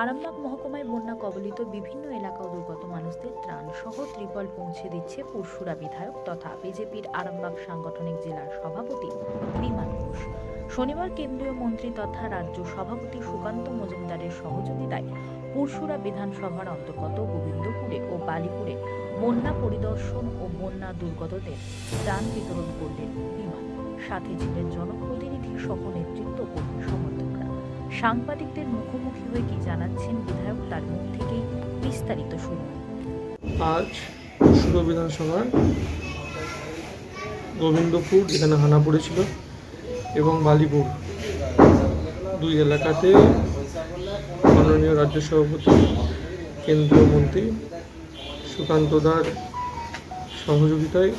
আরামবাগ মহকুমায় বন্যা কবলিত বিভিন্ন এলাকা ও দুর্গত মানুষদের ত্রাণ সহ ত্রিপল পৌঁছে দিচ্ছে পরশুরা বিধায়ক তথা বিজেপির আরামবাগ সাংগঠনিক জেলার সভাপতি বিমান ঘোষ। শনিবার কেন্দ্রীয় মন্ত্রী তথা রাজ্য সভাপতি সুকান্ত মজুমদারের সহযোগিতায় পরশুরা বিধানসভার অন্তর্গত গোবিন্দপুরে ও বালিপুরে বন্যা পরিদর্শন ও বন্যা দুর্গতদের ত্রাণ বিতরণ করলেন বিমান। সাথে ছিলেন জনপ্রতিনিধি সহ নেতৃত্ব ও সমর্থকরা সাংবাদিকদের মুখোমুখি হয়ে কি জানাচ্ছেন বিধায়ক, তার মুখ থেকেই বিস্তারিত শুনুন। আজ পরশুর বিধানসভার গোবিন্দপুর, যেখানে হানা পড়েছিল এবং বালিপুর দুই এলাকাতে মাননীয় রাজ্য সভাপতি, কেন্দ্রীয় মন্ত্রী সুকান্ত দার সহযোগিতায়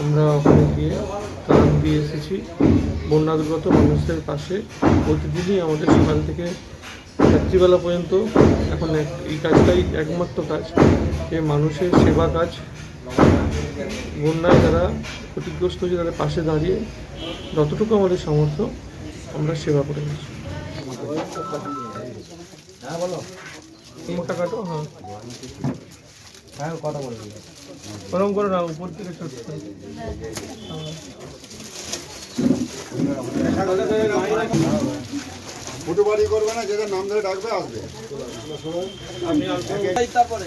আমরা ওখানে গিয়ে দিয়ে এসেছি। বন্যা দুর্গত মানুষদের পাশে। প্রতিদিনই আমাদের সকাল থেকে রাত্রিবেলা পর্যন্ত এখন এক- এই কাজটাই একমাত্র কাজ। যে মানুষের সেবা কাজ। বন্যায় যারা ক্ষতিগ্রস্ত হয়েছে তাদের পাশে দাঁড়িয়ে যতটুকু আমাদের সামর্থ্য আমরা সেবা করে গেছি মোটা কাটো হ্যাঁ। হ্যাঁ কথা বলবি ওরকম করে না উপর থেকে ছোট। ফুটো বাড়ি করবে না যেটা নাম ধরে ডাকবে আসবে। তারপরে